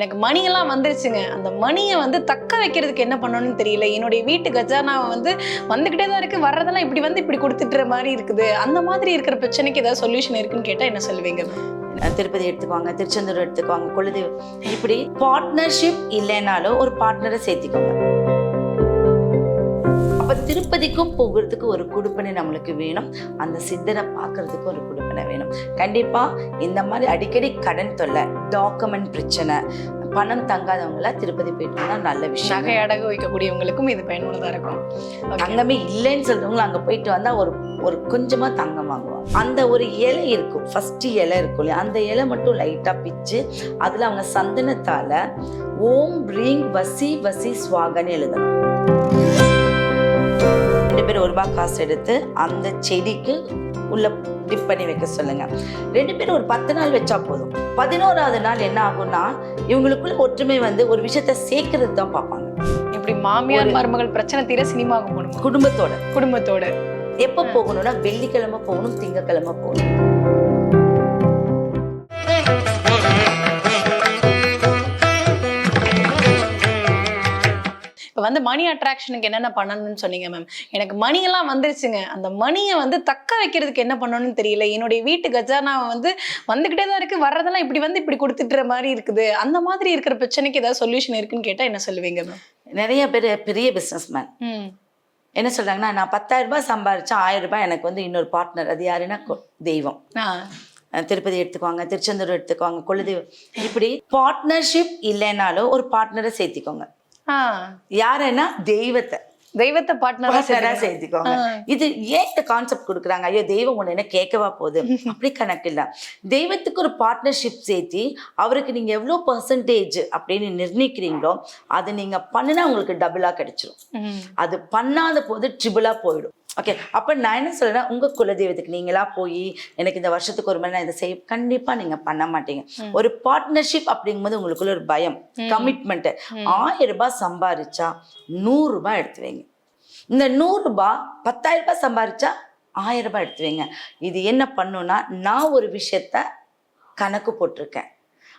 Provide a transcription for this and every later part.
எனக்கு மணியெல்லாம் வந்துருச்சுங்க. அந்த மணியை வந்து தக்க வைக்கிறதுக்கு என்ன பண்ணணும்னு தெரியல. என்னுடைய வீட்டு கஜானாவை வந்து வந்துகிட்டே தான் இருக்கு. வர்றதெல்லாம் இப்படி வந்து இப்படி கொடுத்துட்டுற மாதிரி இருக்குது. அந்த மாதிரி இருக்கிற பிரச்சனைக்கு ஏதாவது சொல்யூஷன் இருக்குன்னு கேட்டால் என்ன சொல்லுவீங்க? திருப்பதி எடுத்துக்குவாங்க திருச்செந்தூர் எடுத்துக்குவாங்க குலதெய்வம். இப்படி பார்ட்னர்ஷிப் இல்லைனாலும் ஒரு பார்ட்னரை சேர்த்திக்கோங்க. திருப்பதிக்கும் போகிறதுக்கு ஒரு குடுப்பனை நம்மளுக்கு வேணும். அந்த சித்தரை பார்க்கறதுக்கு ஒரு குடுப்பனை வேணும். கண்டிப்பா இந்த மாதிரி அடிக்கடி கடன் தொல்லை டாக்குமெண்ட் பிரச்சனை பணம் தங்காதவங்கள திருப்பதி போயிட்டு நல்ல விஷயம் நகை அடகு வைக்கக்கூடியவங்களுக்கும் இது பயனுள்ளதா இருக்கும். தங்கமே இல்லைன்னு சொல்றவங்க அங்க போயிட்டு வந்தா ஒரு ஒரு கொஞ்சமா தங்கம் வாங்குவாங்க அந்த ஒரு இலை இருக்கும். ஃபர்ஸ்ட் இலை இருக்கும் இல்லையா? அந்த இலை மட்டும் லைட்டா பிச்சு அதுல அவங்க சந்தனத்தால ஓம் ரீங் வசி வசி ஸ்வாகன்னு எழுதணும். ரெண்டு பேரும் ஒரு ரூபாய் காசு எடுத்து அந்த செடிக்கு உள்ள டிப் பண்ணி வைக்க சொல்லுங்க. ரெண்டு பேரும் ஒரு பத்து நாள் வச்சா போதும். பதினோராவது நாள் என்ன ஆகும்னா இவங்களுக்குள்ள ஒற்றுமை வந்து ஒரு விஷயத்த சேர்க்கறது தான் பார்ப்பாங்க. இப்படி மாமியார் மருமகள் பிரச்சனை தீர சினிமாவுக்கு போகணும் குடும்பத்தோட. குடும்பத்தோட. எப்போ போகணும்னா வெள்ளிக்கிழமை போகணும் திங்கக்கிழமை போகணும். வந்து மணி அட்ராக்ஷனுக்கு என்னென்ன பண்ணணும்னு சொன்னீங்க மேம் எனக்கு மணியெல்லாம் வந்துருச்சுங்க. அந்த மணியை வந்து தக்க வைக்கிறதுக்கு என்ன பண்ணணும்னு தெரியல. என்னுடைய வீட்டு கஜானாவை வந்து வந்துகிட்டே தான் இருக்கு. வர்றதெல்லாம் இப்படி வந்து இப்படி கொடுத்துட்டுற மாதிரி இருக்குது. அந்த மாதிரி இருக்கிற பிரச்சனைக்கு ஏதாவது சொல்யூஷன் இருக்குன்னு கேட்டா என்ன சொல்லுவீங்க மேம் நிறைய பேர் பெரிய பிஸ்னஸ் மேன் என்ன சொல்றாங்கன்னா நான் பத்தாயிரம் ரூபாய் சம்பாரிச்சா ஆயிரம் ரூபாய் எனக்கு வந்து இன்னொரு பார்ட்னர் அது யாருன்னா தெய்வம். திருப்பதி எடுத்துக்குவாங்க திருச்செந்தூர் எடுத்துக்குவாங்க குலதெய்வம். இப்படி பார்ட்னர்ஷிப் இல்லைனாலும் ஒரு பார்ட்னரை சேர்த்திக்கோங்க. யாருன்னா தெய்வத்தை. தெய்வத்தை பார்ட்னரா சேர்த்துக்கோங்க இது ஏன் இந்த கான்செப்ட் கொடுக்குறாங்க? ஐயோ தெய்வம் ஒண்ணு என்ன கேட்கவா போகுது? அப்படி கணக்கு இல்ல. தெய்வத்துக்கு ஒரு பார்ட்னர்ஷிப் சேர்த்தி அவருக்கு நீங்க எவ்வளவு பர்சன்டேஜ் அப்படின்னு நிர்ணயிக்கிறீங்களோ அது நீங்க பண்ணுனா உங்களுக்கு டபுளா கிடைச்சிரும். ம். அது பண்ணாத போது ட்ரிபிளா போயிடும். ஓகே அப்ப நான் என்ன சொல்றேன் உங்க குலதெய்வத்துக்கு நீங்களா போய் எனக்கு இந்த வருஷத்துக்கு ஒரு மணி நான் இதை செய்ய கண்டிப்பா நீங்க பண்ண மாட்டீங்க. ஒரு பார்ட்னர்ஷிப் அப்படிங்கும்போது உங்களுக்குள்ள ஒரு பயம் கமிட்மெண்ட் ஆயிரம் ரூபாய் சம்பாரிச்சா நூறு ரூபாய் எடுத்து வைங்க இந்த நூறு ரூபாய் பத்தாயிரம் ரூபாய் சம்பாரிச்சா ஆயிரம் ரூபாய் எடுத்து வைங்க இது என்ன பண்ணுன்னா நான் ஒரு விஷயத்த கணக்கு போட்டிருக்கேன்.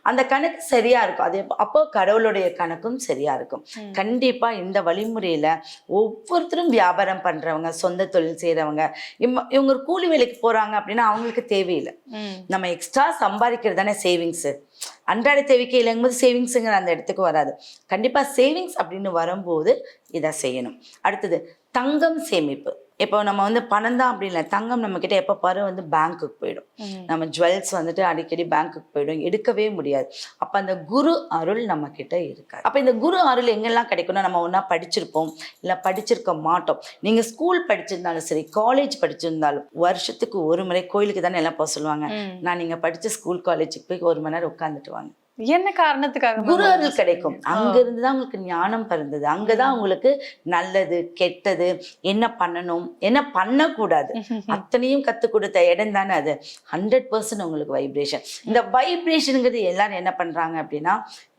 அந்த கணக்கு சரியா இருக்கும். அது அப்போ கடவுளுடைய கணக்கும் சரியா இருக்கும். கண்டிப்பா இந்த வழிமுறையில ஒவ்வொருத்தரும் வியாபாரம் பண்றவங்க சொந்த தொழில் செய்றவங்க இம்ம- இவங்க கூலி வேலைக்கு போறாங்க அப்படின்னா அவங்களுக்கு தேவையில்லை. நம்ம எக்ஸ்ட்ரா சம்பாதிக்கிறது தானே சேவிங்ஸு அன்றாட தேவைக்கு இல்லைங்கும்போது சேவிங்ஸுங்கிற அந்த இடத்துக்கு வராது. கண்டிப்பாக சேவிங்ஸ் அப்படின்னு வரும்போது இதை செய்யணும். அடுத்தது தங்கம் சேமிப்பு. இப்போ நம்ம வந்து பணம் தான் அப்படி இல்லை. தங்கம் நம்ம கிட்ட எப்போ பாரு வந்து பேங்க்குக்கு போயிடும். நம்ம ஜுவல்ஸ் வந்துட்டு அடிக்கடி பேங்க்குக்கு போயிடும். எடுக்கவே முடியாது. அப்போ அந்த குரு அருள் நம்ம கிட்ட இருக்காது. அப்போ இந்த குரு அருள் எங்கெல்லாம் கிடைக்கும்னா நம்ம ஒன்றா படிச்சிருப்போம். இல்லை படிச்சிருக்க மாட்டோம். நீங்கள் ஸ்கூல் படிச்சிருந்தாலும் சரி காலேஜ் படிச்சிருந்தாலும் வருஷத்துக்கு ஒரு முறை கோயிலுக்கு தானே எல்லாம் போக சொல்லுவாங்க. நான் நீங்க படிச்ச ஸ்கூல் காலேஜுக்கு போய் ஒரு மணி நேரம் உட்காந்துட்டு வாங்க. என்ன காரணத்துக்காக? குரு அருள் கிடைக்கும். அங்க இருந்து தான் உங்களுக்கு ஞானம் பிறந்தது. அங்கதான் உங்களுக்கு நல்லது கெட்டது என்ன பண்ணணும் என்ன பண்ணக்கூடாது. அத்தனையும் கத்து கொடுத்த இடம் தானே அது. ஹண்ட்ரட் பர்சன்ட் உங்களுக்கு வைப்ரேஷன் இந்த வைப்ரேஷனுங்கிறது எல்லாரும் என்ன பண்றாங்க அப்படின்னா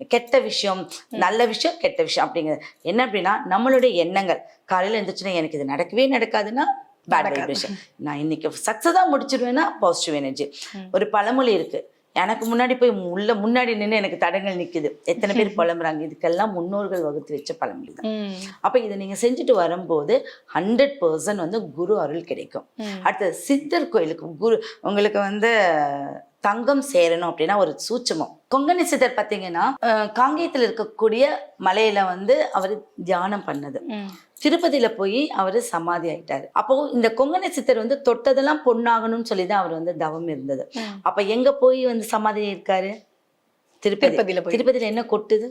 கெட்ட விஷயம் நல்ல விஷயம் கெட்ட விஷயம் அப்படிங்கிறது. என்ன அப்படின்னா நம்மளுடைய எண்ணங்கள். காலையில எழுந்திரிச்சுன்னா எனக்கு இது நடக்கவே நடக்காதுன்னா பேட் வைப்ரேஷன் நான் இன்னைக்கு சக்ஸஸாக முடிச்சிருவேன்னா பாசிட்டிவ் எனர்ஜி ஒரு பழமொழி இருக்கு. எனக்கு முன்னாடி போய் உள்ள முன்னாடி நின்று எனக்கு தடங்கள் நிக்குது. எத்தனை பேர் புலம்புறாங்க? இதுக்கெல்லாம் முன்னோர்கள் வகுத்து வச்ச பழமொழி தான். அப்ப இதை நீங்க செஞ்சுட்டு வரும்போது ஹண்ட்ரட் பர்சன்ட் வந்து குரு அருள் கிடைக்கும். அடுத்தது சித்தர் கோயிலுக்கு குரு உங்களுக்கு வந்து தங்கம் சேரணும் அப்படின்னா ஒரு சூட்சமம். கொங்கணி சித்தர் பார்த்தீங்கன்னா காங்கேயத்துல இருக்கக்கூடிய மலையில வந்து அவர் தியானம் பண்ணது. திருப்பதியில போய் அவரு சமாதி ஆயிட்டாரு. அப்போ இந்த கொங்கணி சித்தர் வந்து தொட்டதெல்லாம் பொண்ணாகணும்னு சொல்லி தான் அவர் வந்து தவம் இருந்தது. அப்ப எங்க போய் வந்து சமாதி இருக்காரு? திருப்பதி. திருப்பதியில திருப்பதியில என்ன கொட்டுது?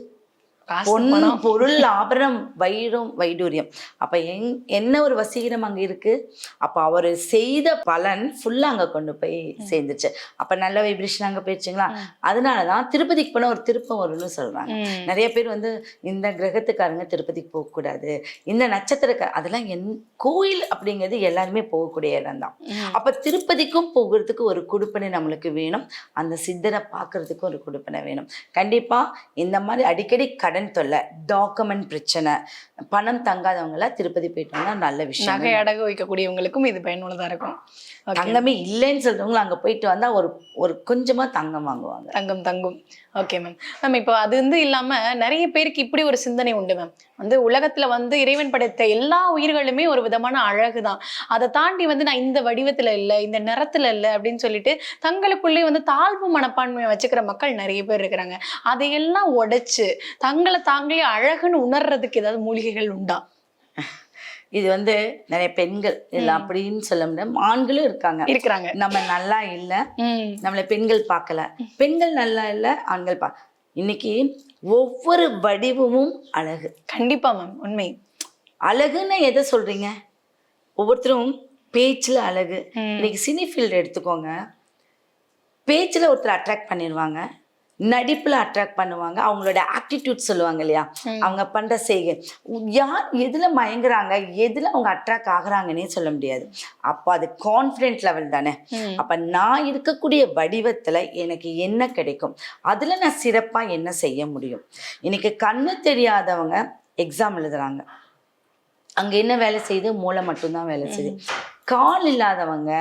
பொன் பொருள் ஆபரணம் வைரம் வைடூரியம். அப்ப எங் என்ன ஒரு வசீகரம் அங்க இருக்கு? அப்ப அவர் செய்த பலன் ஃபுல்லா அங்க கொண்டு போய் சேர்ந்துச்சு. அப்ப நல்ல வைப்ரேஷன் அங்க போயிடுச்சுங்களா? அதனாலதான் திருப்பதிக்கு போனா ஒரு திருப்பம் வரும்னு சொல்றாங்க. ம். நிறைய பேர் வந்து இந்த கிரகத்துக்காரங்க திருப்பதிக்கு போகக்கூடாது இந்த நட்சத்திரக்கார அதெல்லாம் என் கோயில் அப்படிங்கிறது எல்லாருமே போகக்கூடிய இடம் தான். அப்ப திருப்பதிக்கும் போகிறதுக்கு ஒரு குடுப்பனை நம்மளுக்கு வேணும். அந்த சித்தரை பார்க்கறதுக்கு ஒரு குடுப்பனை வேணும். கண்டிப்பா இந்த மாதிரி அடிக்கடி கடன் தொல்லை டாக்குமெண்ட் பிரச்சனை பணம் தங்காதவங்கள திருப்பதி போயிட்டு வந்தா நல்ல விஷயம். நகை அடகு வைக்கக்கூடியவங்களுக்கும் இது பயனுள்ளதா இருக்கும். தங்கமே இல்லைன்னு சொல்றவங்களும் அங்க போயிட்டு வந்தா ஒரு ஒரு கொஞ்சமா தங்கம் வாங்குவாங்க. தங்கம் தங்கும். ஓகே மேம் மேம் இப்போ அது வந்து இல்லாம நிறைய பேருக்கு இப்படி ஒரு சிந்தனை உண்டு மேம் வந்து உலகத்துல வந்து இறைவன் படைத்த எல்லா உயிர்களுமே ஒரு விதமான அழகு தான் அதை தாண்டி வந்து நான் இந்த வடிவத்துல இல்லை இந்த நிறத்துல இல்லை அப்படின்னு சொல்லிட்டு தங்களுக்குள்ளே வந்து தாழ்வு மனப்பான்மையை வச்சுக்கிற மக்கள் நிறைய பேர் இருக்கிறாங்க. அதையெல்லாம் உடைச்சு தங்களை தாங்களே அழகுன்னு உணர்றதுக்கு ஏதாவது மூலிகைகள் உண்டா? இது வந்து நிறைய பெண்கள் இல்ல அப்படின்னு சொல்ல முடியாது. ஆண்களும் இருக்காங்க. இருக்கிறாங்க. நம்ம நல்லா இல்ல. நம்மளை பெண்கள் பார்க்கல. பெண்கள் நல்லா இல்ல ஆண்கள் பா இன்னைக்கு ஒவ்வொரு வடிவமும் அழகு. கண்டிப்பா மேம் உண்மை. அழகுன்னு எதை சொல்றீங்க? ஒவ்வொருத்தரும் பேச்சுல அழகு. இன்னைக்கு சினி ஃபீல்டு எடுத்துக்கோங்க. பேச்சுல ஒருத்தர் அட்ராக்ட் பண்ணிடுவாங்க. நடிப்புல அட்ராக்ட் பண்ணுவாங்க. அவங்களோட ஆட்டிடியூட் சொல்லுவாங்க இல்லையா? அவங்க பண்ற செய்கை. யார் எதுல மயங்குறாங்க எதுல அவங்க அட்ராக்ட் ஆகுறாங்கன்னே சொல்ல முடியாது. அப்போ அது கான்ஃபிடென்ட் லெவல் தானே. அப்ப நான் இருக்கக்கூடிய வடிவத்துல எனக்கு என்ன கிடைக்கும்? அதுல நான் சிறப்பா என்ன செய்ய முடியும்? இன்னைக்கு கண்ணு தெரியாதவங்க எக்ஸாம் எழுதுறாங்க. அங்க என்ன வேலை செய்யுது? மூளை மட்டும்தான் வேலை செய்யுது. கால் இல்லாதவங்க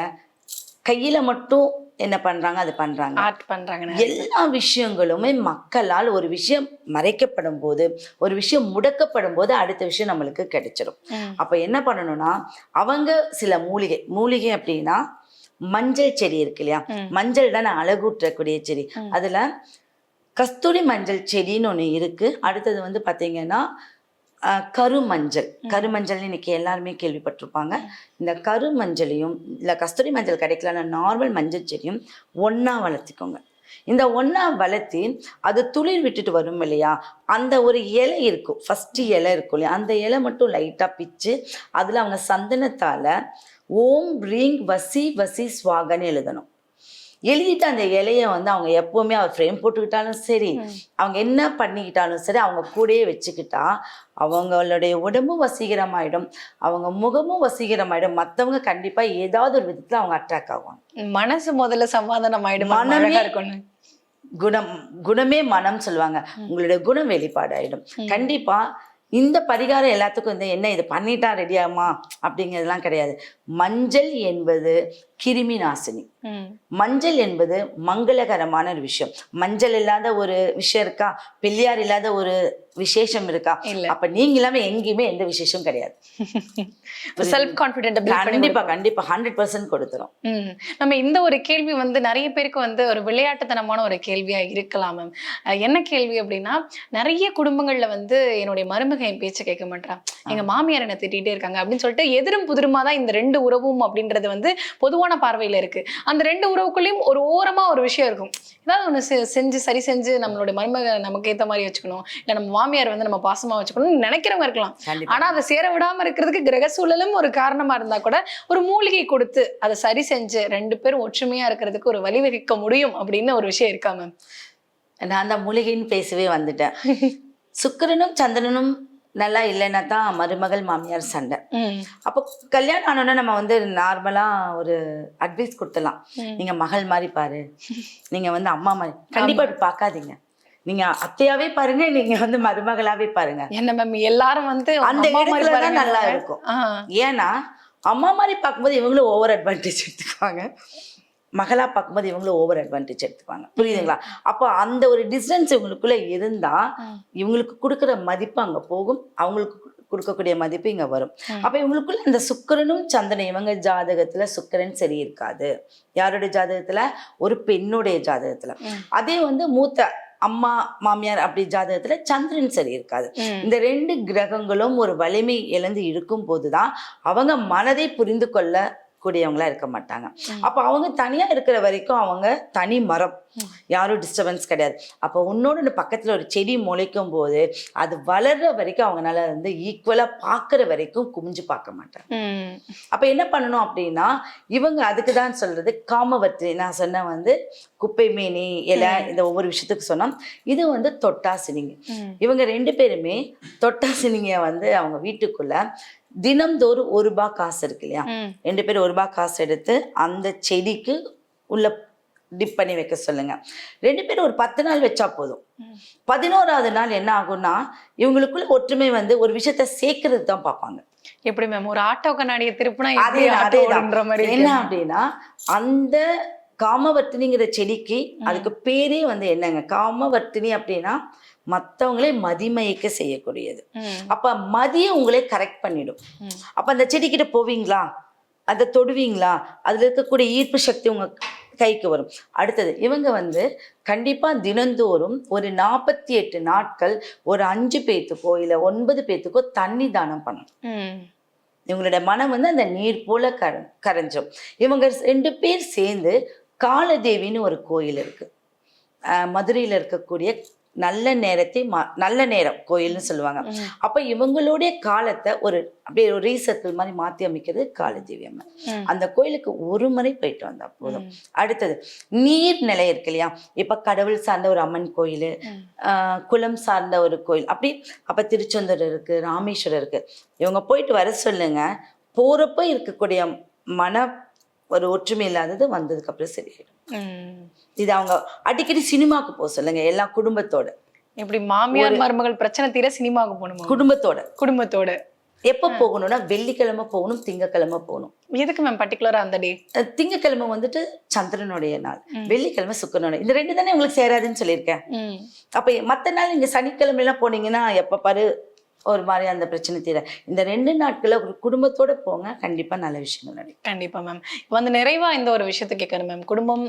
கையில மட்டும் என்ன பண்றாங்க அது பண்றாங்க ஆர்ட் பண்றாங்க. எல்லா விஷயங்களுமே மக்களால் ஒரு விஷயம் மறைக்கப்படும் போது ஒரு விஷயம் முடக்கப்படும் போது அடுத்த விஷயம் நம்மளுக்கு கிடைச்சிடும். அப்ப என்ன பண்ணணும்னா அவங்க சில மூலிகை மூலிகை அப்படின்னா மஞ்சள் செடி இருக்கு இல்லையா. மஞ்சள் தானே அழகூற்றக்கூடிய செடி. அதுல கஸ்தூரி மஞ்சள் செடின்னு ஒண்ணு இருக்கு அடுத்தது வந்து பாத்தீங்கன்னா கருமஞ்சள். கருமஞ்சள்னு இன்னைக்கு எல்லாருமே கேள்விப்பட்டிருப்பாங்க. இந்த கருமஞ்சளையும் இல்ல கஸ்தூரி மஞ்சள் கிடைக்கலன்னா நார்மல் மஞ்சள் செடியும் ஒண்ணா வளர்த்திக்கோங்க. இந்த ஒண்ணா வளர்த்தி அது துளிர் விட்டுட்டு வரும் இல்லையா? அந்த ஒரு இலை இருக்கும். ஃபர்ஸ்ட் இலை இருக்கும் இல்லையா? அந்த இலை மட்டும் லைட்டா பிச்சு அதுல அவங்க சந்தனத்தால ஓம் ரீங் வசி வசி ஸ்வாகன்னு எழுதணும். எழுதிட்டு அந்த இலைய வந்து அவங்க எப்பவுமே அவர் ஃப்ரேம் போட்டுக்கிட்டாலும் சரி அவங்க என்ன பண்ணிக்கிட்டாலும் சரி அவங்க கூடயே வச்சுக்கிட்டா அவங்களுடைய உடம்பும் வசீகரமாயிடும் அவங்க முகமும் வசீகரமாயிடும். மத்தவங்க கண்டிப்பா ஏதாவது ஒரு விதத்துல அவங்க அட்ராக்ட் ஆகுவாங்க மனசு முதல்ல சமாதானம் ஆயிடும் மனமே- இருக்கும்னு. குணம் குணமே மனம் சொல்லுவாங்க. உங்களுடைய குணம் வெளிப்பாடு ஆயிடும் கண்டிப்பா இந்த பரிகாரம் எல்லாத்துக்கும் இந்த என்ன இது பண்ணிட்டா ரெடி ஆகுமா? அப்படிங்கிறதுலாம் கிடையாது. மஞ்சள் என்பது கிருமி நாசினி. மஞ்சள் என்பது மங்களகரமான ஒரு விஷயம். மஞ்சள் இல்லாத ஒரு விஷயம் இருக்கா? பிள்ளையார் இல்லாத ஒரு விசேஷம் இருக்கா? இல்ல. அப்ப நீங்க இல்லாம எங்கேயுமே எந்த விசேஷம் கிடையாது. செல்ஃப் கான்பிடென்ட் கண்டிப்பா கண்டிப்பா. ஹண்ட்ரட் பர்சன்ட் கொடுத்துரும். நம்ம இந்த ஒரு கேள்வி வந்து நிறைய பேருக்கு வந்து ஒரு விளையாட்டுத்தனமான ஒரு கேள்வியா இருக்கலாம் மேம் என்ன கேள்வி அப்படின்னா நிறைய குடும்பங்கள்ல வந்து என்னுடைய மருமகன் பேச்சை கேட்க மாட்டான் எங்க மாமியார் என்ன திட்டிகிட்டே இருக்காங்க அப்படின்னு சொல்லிட்டு எதிரும் புதிருமா தான் இந்த ரெண்டு உறவும் அப்படின்றது வந்து பொதுவான பார்வையில இருக்கு. அந்த ரெண்டு உறவுக்குள்ளேயும் ஒரு ஓரமா ஒரு விஷயம் இருக்கும். ஏதாவது செ- செஞ்சு சரி செஞ்சு நம்மளுடைய மருமக நமக்கு ஏத்த மாதிரி வச்சுக்கணும். இல்ல நம்ம மாமியார் வந்து நம்ம பாசமா வச்சுக்கணும்னு நினைக்கிறவங்க இருக்கலாம். கண்டிப்பா. ஆனா அதை சேர விடாம இருக்கிறதுக்கு கிரக சூழலும் ஒரு காரணமா இருந்தா கூட ஒரு மூலிகை கொடுத்து அதை சரி செஞ்சு ரெண்டு பேரும் ஒற்றுமையா இருக்கிறதுக்கு ஒரு வழிவகுக்க முடியும் அப்படின்னு ஒரு விஷயம் இருக்கா மேம் நான் தான் மூலிகைன்னு பேசவே வந்துட்டேன். சுக்கிரனும் சந்திரனும் நல்லா இல்லைன்னா தான் மருமகள் மாமியார் சண்டை. அப்போ கல்யாணம் ஆனோன்னா நம்ம வந்து நார்மலா ஒரு அட்வைஸ் கொடுத்துடலாம். ம். நீங்க மகள் மாதிரி பாரு. நீங்க வந்து அம்மா மாதிரி கண்டிப்பா. அப்படி பார்க்காதீங்க. நீங்க அத்தையாவே பாருங்க நீங்க வந்து மருமகளாவே பாருங்க. என்ன மேம் எல்லாரும் வந்து அந்த இடத்துல. நல்லா இருக்கும். ஏன்னா அம்மா மாதிரி பார்க்கும்போது இவங்களும் ஓவர் அட்வான்டேஜ் எடுத்துக்குவாங்க. மகளா பார்க்கும்போது இவங்களும் ஓவர் அட்வான்டேஜ் எடுத்துப்பாங்க புரியுதுங்களா அப்போ அந்த ஒரு டிஸ்டன்ஸ் இவங்களுக்குள்ள இருந்தா ம். இவங்களுக்கு கொடுக்குற மதிப்பு அங்க போகும் அவங்களுக்கு கொடுக்கக்கூடிய மதிப்பு இங்க வரும். அப்ப இவங்களுக்குள்ள இந்த சுக்கிரனும் சந்திரன் இவங்க ஜாதகத்துல சுக்கிரன் சரி இருக்காது யாருடைய ஜாதகத்துல ஒரு பெண்ணுடைய ஜாதகத்துல. அதே வந்து மூத்த அம்மா மாமியார் அப்படி ஜாதகத்துல சந்திரன் சரி இருக்காது. இந்த ரெண்டு கிரகங்களும் ஒரு வலிமை இழந்து இருக்கும் போதுதான் அவங்க மனதை புரிந்து கொள்ள கூடியவங்களா இருக்க மாட்டாங்க. அப்ப அவங்க தனியா இருக்கிற வரைக்கும் அவங்க தனி மரம். யாரும் டிஸ்டர்பன்ஸ் கிடையாது அப்போ உன்னோட பக்கத்துல ஒரு செடி முளைக்கும் போது அது வளர்ற வரைக்கும் அவங்களால வந்து ஈக்குவலா பார்க்குற வரைக்கும் குமிஞ்சு பார்க்க மாட்டாங்க. அப்ப என்ன பண்ணணும் அப்படின்னா இவங்க அதுக்கு தான் சொல்றது காமவர்த்தி நான் சொன்ன வந்து குப்பை மேனி இலை இந்த ஒவ்வொரு விஷயத்துக்கு சொன்னோம் இது வந்து தொட்டாசினிங்க. இவங்க ரெண்டு பேருமே தொட்டாசினிங்க வந்து அவங்க வீட்டுக்குள்ள தினம்தோறும் ஒரு ரூபாய் காசு இருக்கு இல்லையா. ரெண்டு பேரும் ஒரு ரூபாய் காசு எடுத்து அந்த செடிக்கு உள்ள டிப் பண்ணி வைக்க சொல்லுங்க. ரெண்டு பேரும் ஒரு பத்து நாள் வச்சா போதும். பதினோராவது நாள் என்ன ஆகும்னா இவங்களுக்குள்ள ஒற்றுமை வந்து ஒரு விஷயத்த சேர்க்கறது தான் பார்ப்பாங்க. எப்படி மேம் ஒரு ஆட்டோ கண்ணாடியை திருப்பினா அதே மாதிரி என்ன. அப்படின்னா அந்த காமவர்த்தினிங்கிற செடிக்கு அதுக்கு பேரே வந்து என்னங்க? காமவர்த்தினி அப்படின்னா மத்தவங்களே மதிமயக்க செய்யக்கூடியது. அப்ப மதிய உங்களே கரெக்ட் பண்ணிடும். அப்ப அந்த செடிக்கிட்ட போவீங்களா? அதை தொடுவீங்களா? அதுல இருக்கக்கூடிய ஈர்ப்பு சக்தி உங்க கைக்கு வரும். அடுத்தது இவங்க வந்து கண்டிப்பா தினந்தோறும் ஒரு நாற்பத்தி எட்டு நாட்கள் ஒரு அஞ்சு பேத்துக்கோ இல்ல ஒன்பது பேத்துக்கோ தண்ணி தானம் பண்ணணும். இவங்களோட மனம் வந்து அந்த நீர் போல கர கரைஞ்சும் இவங்க ரெண்டு பேர் சேர்ந்து காலதேவின்னு ஒரு கோயில் இருக்கு. மதுரையில இருக்கக்கூடிய நல்ல நேரத்தை ம- நல்ல நேரம் கோயில்னு சொல்லுவாங்க. அப்ப இவங்களுடைய காலத்தை ஒரு அப்படியே ஒரு ரீசர்க்கிள் மாதிரி மாத்தி அமைக்கிறது காலதேவி அம்மன். அந்த கோயிலுக்கு ஒரு முறை போயிட்டு வந்தா போதும். அடுத்தது நீர் நிலை இருக்கு இல்லையா இப்ப கடவுள் சார்ந்த ஒரு அம்மன் கோயில். குலம் சார்ந்த ஒரு கோயில் அப்படி அப்ப திருச்செந்தூர் இருக்கு ராமேஸ்வரம் இருக்கு இவங்க போயிட்டு வர சொல்லுங்க போறப்ப இருக்கக்கூடிய மன ஒரு ஒற்றுமை இல்லாதது வந்ததுக்கு அப்புறம் சரியாயிடும். இது அவங்க அடிக்கடி சினிமாக்கு போக சொல்லுங்க எல்லா குடும்பத்தோட. இப்படி மாமியார் மருமகள் பிரச்சனை தீர சினிமாவுக்கு போகணுமா? குடும்பத்தோட. குடும்பத்தோட. எப்ப போகணும்னா வெள்ளிக்கிழமை போகணும் திங்கக்கிழமை போகணும். எதுக்கு மேம் பர்டிகுலரா அந்த டே அஹ் திங்கட்கிழமை வந்துட்டு சந்திரனுடைய நாள் வெள்ளிக்கிழமை சுக்கரனுடைய. இந்த ரெண்டு தானே உங்களுக்கு சேராதுன்னு சொல்லியிருக்கேன். அப்ப மத்த நாள் நீங்க சனிக்கிழமை எல்லாம் போனீங்கன்னா எப்ப பாரு ஒரு மாதிரி அந்த பிரச்சனை தீர. இந்த ரெண்டு நாட்கள ஒரு குடும்பத்தோட போங்க. கண்டிப்பா நல்ல விஷயங்கள் நடக்கும். கண்டிப்பா மேம் இப்போ வந்து நிறைவா இந்த ஒரு விஷயத்தை கேட்கணும் மேம் குடும்பம்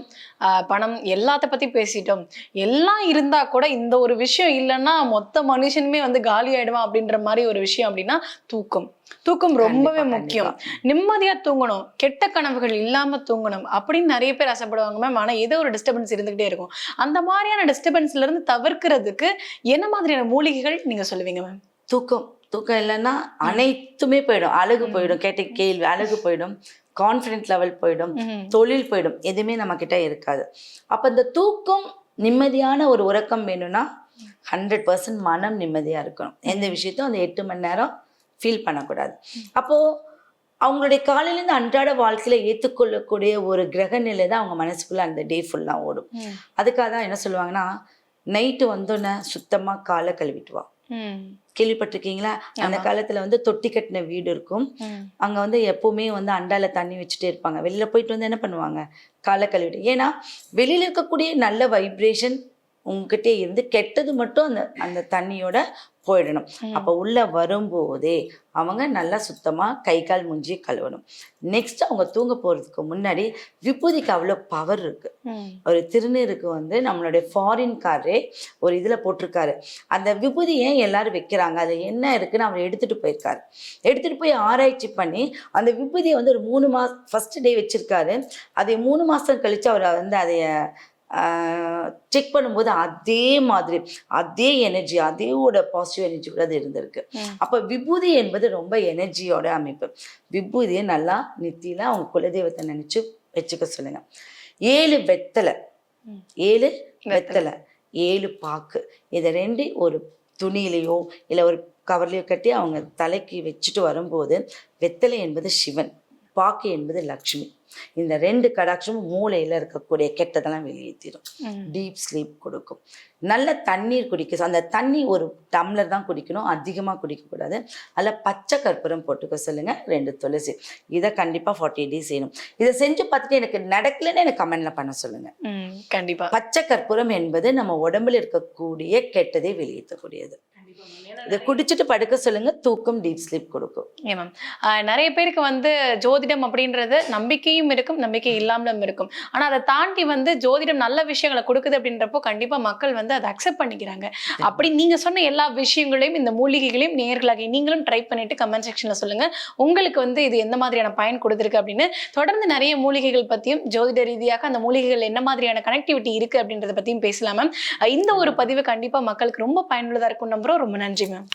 பணம் எல்லாத்த பத்தி பேசிட்டோம். எல்லாம் இருந்தா கூட இந்த ஒரு விஷயம் இல்லைன்னா மொத்த மனுஷனுமே வந்து காலி ஆயிடுவான் அப்படின்ற மாதிரி ஒரு விஷயம் அப்படின்னா தூக்கம். தூக்கம் ரொம்பவே முக்கியம். நிம்மதியா தூங்கணும். கெட்ட கனவுகள் இல்லாம தூங்கணும் அப்படின்னு நிறைய பேர் ஆசைப்படுவாங்க மேம் ஆனா ஏதோ ஒரு டிஸ்டர்பன்ஸ் இருந்துகிட்டே இருக்கும். அந்த மாதிரியான டிஸ்டர்பன்ஸ்ல இருந்து தவிர்க்கிறதுக்கு என்ன மாதிரியான மூலிகைகள் நீங்க சொல்லுவீங்க மேம் தூக்கம் தூக்கம் இல்லைன்னா அனைத்துமே போயிடும். அழகு போயிடும் கேட்ட கேள்வி அழகு போயிடும் கான்ஃபிடென்ட் லெவல் போயிடும். தொழில் போயிடும் எதுவுமே நம்ம கிட்ட இருக்காது. அப்ப இந்த தூக்கம் நிம்மதியான ஒரு உறக்கம் வேணும்னா ஹண்ட்ரட் பர்சன்ட் மனம் நிம்மதியா இருக்கணும். எந்த விஷயத்தையும் அந்த எட்டு மணி நேரம் ஃபீல் பண்ணக்கூடாது. அப்போ அவங்களுடைய காலையிலேருந்து அன்றாட வாழ்க்கையில ஏற்றுக்கொள்ளக்கூடிய ஒரு கிரக நிலை தான் அவங்க மனசுக்குள்ள அந்த டே ஃபுல்லா ஓடும். அதுக்காக தான் என்ன சொல்லுவாங்கன்னா நைட்டு வந்தோன்னே சுத்தமா காலை கழுவிட்டு வா. கேள்விப்பட்டிருக்கீங்களா? அந்த. காலத்துல வந்து தொட்டி கட்டின வீடு இருக்கும். அங்க வந்து எப்பவுமே வந்து அண்டால தண்ணி வச்சுட்டே இருப்பாங்க. வெளியில போயிட்டு வந்து என்ன பண்ணுவாங்க? காலை கழுவிட்டு. ஏன்னா வெளியில இருக்கக்கூடிய நல்ல வைப்ரேஷன் உங்ககிட்ட இருந்து கெட்டது மட்டும் அந்த அந்த தண்ணியோட போயிடணும். அப்ப உள்ள வரும்போதே அவங்க நல்லா சுத்தமா கை கால் மூஞ்சி கழுவணும். நெக்ஸ்ட் அவங்க தூங்க போறதுக்கு முன்னாடி விபூதிக்கு அவ்வளோ பவர் இருக்கு. ம். ஒரு திருநீருக்கு வந்து நம்மளுடைய ஃபாரின்காரரே ஒரு இதில் போட்டிருக்காரு. அந்த விபூதி ஏன் எல்லாரும் வைக்கிறாங்க? அது என்ன இருக்குன்னு அவர் எடுத்துட்டு போயிருக்காரு. எடுத்துட்டு போய் ஆராய்ச்சி பண்ணி அந்த விபூதியை வந்து ஒரு மூணு மாசம் ஃபர்ஸ்ட் டே வச்சிருக்காரு. அதை மூணு மாசம் கழிச்சு அவர் வந்து அதைய செக் பண்ணும்போது அதே மாதிரி அதே எனர்ஜி அதேவோட பாசிட்டிவ் எனர்ஜியோட அது இருந்திருக்கு. அப்ப விபூதி என்பது ரொம்ப எனர்ஜியோட அமைப்பு. விபூதியை நல்லா நெத்தியில அவங்க குலதெய்வத்தை நினைச்சு வச்சுக்க சொல்லுங்க. ஏழு வெத்தலை. ஏழு வெத்தலை. ஏழு பாக்கு. இதை ரெண்டு ஒரு துணியிலையோ இல்லை ஒரு கவர்லையோ கட்டி அவங்க தலைக்கு வச்சுட்டு வரும்போது வெத்தலை என்பது சிவன். பாக்கு என்பது லக்ஷ்மி. இந்த ரெண்டு கடாட்சமும் மூளையில இருக்கக்கூடிய கெட்டதெல்லாம் வெளியேற்றிடும். டீப் ஸ்லீப் கொடுக்கும். நல்ல தண்ணீர் குடிக்க அந்த தண்ணி ஒரு டம்ளர் தான் குடிக்கணும். அதிகமாக குடிக்கக்கூடாது. அதில் பச்சை கற்பூரம் போட்டுக்க சொல்லுங்க. ரெண்டு துளசி. இதை கண்டிப்பாக ஃபார்ட்டி டேஸ் செய்யணும். இதை செஞ்சு பார்த்துட்டு எனக்கு நடக்கலைன்னு எனக்கு கமெண்ட்ல பண்ண சொல்லுங்க. ம். கண்டிப்பா. பச்சை கற்பூரம் என்பது நம்ம உடம்புல இருக்கக்கூடிய கெட்டதை வெளியேற்றக்கூடியது. இதை குடிச்சிட்டு படுக்க சொல்லுங்க. தூக்கம் டீப் ஸ்லீப் கொடுக்கும். ஏன் மேம் நிறைய பேருக்கு வந்து ஜோதிடம் அப்படின்றது நம்பிக்கையும் இருக்கும் நம்பிக்கை இல்லாமலும் இருக்கும். ஆனா அதை தாண்டி வந்து ஜோதிடம் நல்ல விஷயங்களை கொடுக்குது அப்படின்றப்போ கண்டிப்பா மக்கள் வந்து அதை அக்செப்ட் பண்ணிக்கிறாங்க. அப்படி நீங்க சொன்ன எல்லா விஷயங்களையும் இந்த மூலிகைகளையும் நேர்களாகி நீங்களும் ட்ரை பண்ணிட்டு கமெண்ட் செக்ஷன்ல சொல்லுங்க. உங்களுக்கு வந்து இது எந்த மாதிரியான பயன் கொடுத்துருக்கு அப்படின்னு தொடர்ந்து நிறைய மூலிகைகள் பத்தியும் ஜோதிட ரீதியாக அந்த மூலிகைகள் என்ன மாதிரியான கனெக்டிவிட்டி இருக்கு அப்படின்றத பத்தியும் பேசலாம் மேம் இந்த ஒரு பதிவு கண்டிப்பா மக்களுக்கு ரொம்ப பயனுள்ளதா இருக்கும் நம்புறோம். ரொம்ப நன்றி. மேம்